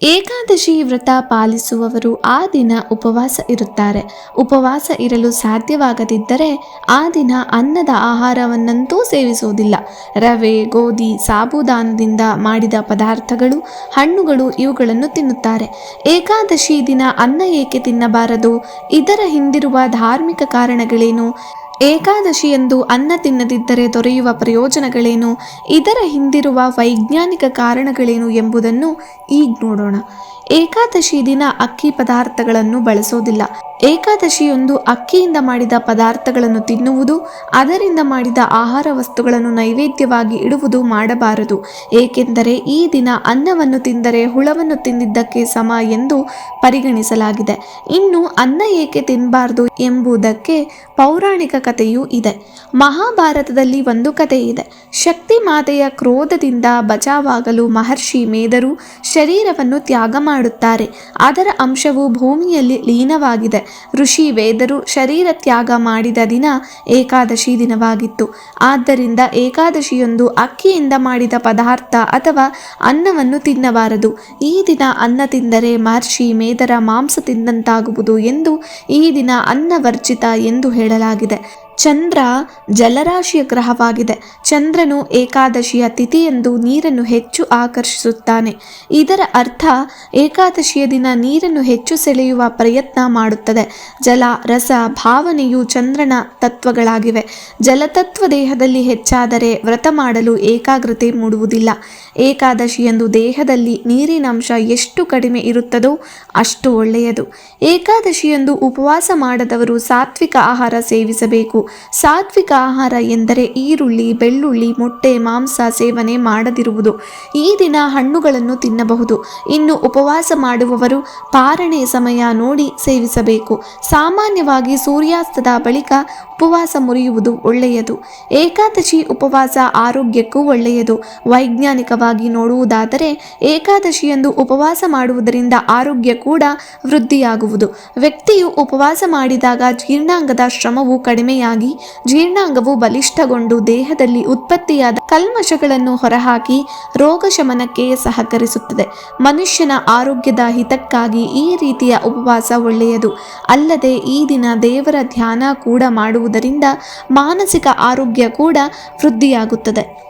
ಏಕಾದಶಿ ವ್ರತ ಪಾಲಿಸುವವರು ಆ ದಿನ ಉಪವಾಸ ಇರುತ್ತಾರೆ. ಉಪವಾಸ ಇರಲು ಸಾಧ್ಯವಾಗದಿದ್ದರೆ ಆ ದಿನ ಅನ್ನದ ಆಹಾರವನ್ನಂತೂ ಸೇವಿಸುವುದಿಲ್ಲ. ರವೆ, ಗೋಧಿ, ಸಾಬುದಾನದಿಂದ ಮಾಡಿದ ಪದಾರ್ಥಗಳು, ಹಣ್ಣುಗಳು ಇವುಗಳನ್ನು ತಿನ್ನುತ್ತಾರೆ. ಏಕಾದಶಿ ದಿನ ಅನ್ನ ಏಕೆ ತಿನ್ನಬಾರದು? ಇದರ ಹಿಂದಿರುವ ಧಾರ್ಮಿಕ ಕಾರಣಗಳೇನು? ಏಕಾದಶಿಯಂದು ಅನ್ನ ತಿನ್ನದಿದ್ದರೆ ದೊರೆಯುವ ಪ್ರಯೋಜನಗಳೇನು? ಇದರ ಹಿಂದಿರುವ ವೈಜ್ಞಾನಿಕ ಕಾರಣಗಳೇನು ಎಂಬುದನ್ನು ಈಗ ನೋಡೋಣ. ಏಕಾದಶಿ ದಿನ ಅಕ್ಕಿ ಪದಾರ್ಥಗಳನ್ನು ಬಳಸೋದಿಲ್ಲ. ಏಕಾದಶಿಯೊಂದು ಅಕ್ಕಿಯಿಂದ ಮಾಡಿದ ಪದಾರ್ಥಗಳನ್ನು ತಿನ್ನುವುದು, ಅದರಿಂದ ಮಾಡಿದ ಆಹಾರ ವಸ್ತುಗಳನ್ನು ನೈವೇದ್ಯವಾಗಿ ಇಡುವುದು ಮಾಡಬಾರದು. ಏಕೆಂದರೆ ಈ ದಿನ ಅನ್ನವನ್ನು ತಿಂದರೆ ಹುಳವನ್ನು ತಿಂದಿದ್ದಕ್ಕೆ ಸಮ ಎಂದು ಪರಿಗಣಿಸಲಾಗಿದೆ. ಇನ್ನು ಅನ್ನ ಏಕೆ ತಿನ್ನಬಾರದು ಎಂಬುದಕ್ಕೆ ಪೌರಾಣಿಕ ಕಥೆಯೂ ಇದೆ. ಮಹಾಭಾರತದಲ್ಲಿ ಒಂದು ಕಥೆ ಇದೆ. ಶಕ್ತಿ ಮಾತೆಯ ಕ್ರೋಧದಿಂದ ಬಚಾವಾಗಲು ಮಹರ್ಷಿ ಮೇದರು ಶರೀರವನ್ನು ತ್ಯಾಗ ಮಾಡುತ್ತಾರೆ ಅದರ ಅಂಶವು ಭೂಮಿಯಲ್ಲಿ ಲೀನವಾಗಿದೆ. ಋಷಿ ವೇದರು ಶರೀರ ತ್ಯಾಗ ಮಾಡಿದ ದಿನ ಏಕಾದಶಿ ದಿನವಾಗಿತ್ತು. ಆದ್ದರಿಂದ ಏಕಾದಶಿಯೊಂದು ಅಕ್ಕಿಯಿಂದ ಮಾಡಿದ ಪದಾರ್ಥ ಅಥವಾ ಅನ್ನವನ್ನು ತಿನ್ನಬಾರದು. ಈ ದಿನ ಅನ್ನ ತಿಂದರೆ ಮಹರ್ಷಿ ಮೇದರ ಮಾಂಸ ತಿಂದಂತಾಗುವುದು ಎಂದು ಈ ದಿನ ಅನ್ನವರ್ಜಿತ ಎಂದು ಹೇಳಲಾಗಿದೆ. ಚಂದ್ರ ಜಲರಾಶಿಯ ಗ್ರಹವಾಗಿದೆ. ಚಂದ್ರನು ಏಕಾದಶಿಯ ತಿಥಿಯಂದು ನೀರನ್ನು ಹೆಚ್ಚು ಆಕರ್ಷಿಸುತ್ತಾನೆ. ಇದರ ಅರ್ಥ ಏಕಾದಶಿಯ ದಿನ ನೀರನ್ನು ಹೆಚ್ಚು ಸೆಳೆಯುವ ಪ್ರಯತ್ನ ಮಾಡುತ್ತದೆ. ಜಲ, ರಸ, ಭಾವನೆಯು ಚಂದ್ರನ ತತ್ವಗಳಾಗಿವೆ. ಜಲತತ್ವ ದೇಹದಲ್ಲಿ ಹೆಚ್ಚಾದರೆ ವ್ರತ ಮಾಡಲು ಏಕಾಗ್ರತೆ ಮೂಡುವುದಿಲ್ಲ. ಏಕಾದಶಿಯಂದು ದೇಹದಲ್ಲಿ ನೀರಿನಂಶ ಎಷ್ಟು ಕಡಿಮೆ ಇರುತ್ತದೋ ಅಷ್ಟು ಒಳ್ಳೆಯದು. ಏಕಾದಶಿಯೆಂದು ಉಪವಾಸ ಮಾಡದವರು ಸಾತ್ವಿಕ ಆಹಾರ ಸೇವಿಸಬೇಕು. ಸಾತ್ವಿಕ ಆಹಾರ ಎಂದರೆ ಈರುಳ್ಳಿ, ಬೆಳ್ಳುಳ್ಳಿ, ಮೊಟ್ಟೆ, ಮಾಂಸ ಸೇವನೆ ಮಾಡದಿರುವುದು. ಈ ದಿನ ಹಣ್ಣುಗಳನ್ನು ತಿನ್ನಬಹುದು. ಇನ್ನು ಉಪವಾಸ ಮಾಡುವವರು ಪಾರಣೆ ಸಮಯ ನೋಡಿ ಸೇವಿಸಬೇಕು. ಸಾಮಾನ್ಯವಾಗಿ ಸೂರ್ಯಾಸ್ತದ ಬಳಿಕ ಉಪವಾಸ ಮುರಿಯುವುದು ಒಳ್ಳೆಯದು. ಏಕಾದಶಿ ಉಪವಾಸ ಆರೋಗ್ಯಕ್ಕೂ ಒಳ್ಳೆಯದು. ವೈಜ್ಞಾನಿಕವಾಗಿ ನೋಡುವುದಾದರೆ ಏಕಾದಶಿಯಂದು ಉಪವಾಸ ಮಾಡುವುದರಿಂದ ಆರೋಗ್ಯ ಕೂಡ ವೃದ್ಧಿಯಾಗುವುದು. ವ್ಯಕ್ತಿಯು ಉಪವಾಸ ಮಾಡಿದಾಗ ಜೀರ್ಣಾಂಗದ ಶ್ರಮವು ಕಡಿಮೆಯಾಗಿ ಜೀರ್ಣಾಂಗವು ಬಲಿಷ್ಠಗೊಂಡು ದೇಹದಲ್ಲಿ ಉತ್ಪತ್ತಿಯಾದ ಕಲ್ಮಶಗಳನ್ನು ಹೊರಹಾಕಿ ರೋಗ ಶಮನಕ್ಕೆ ಸಹಕರಿಸುತ್ತದೆ. ಮನುಷ್ಯನ ಆರೋಗ್ಯದ ಹಿತಕ್ಕಾಗಿ ಈ ರೀತಿಯ ಉಪವಾಸ ಒಳ್ಳೆಯದು. ಅಲ್ಲದೆ ಈ ದಿನ ದೇವರ ಧ್ಯಾನ ಕೂಡ ಮಾಡುವುದರಿಂದ ಮಾನಸಿಕ ಆರೋಗ್ಯ ಕೂಡ ವೃದ್ಧಿಯಾಗುತ್ತದೆ.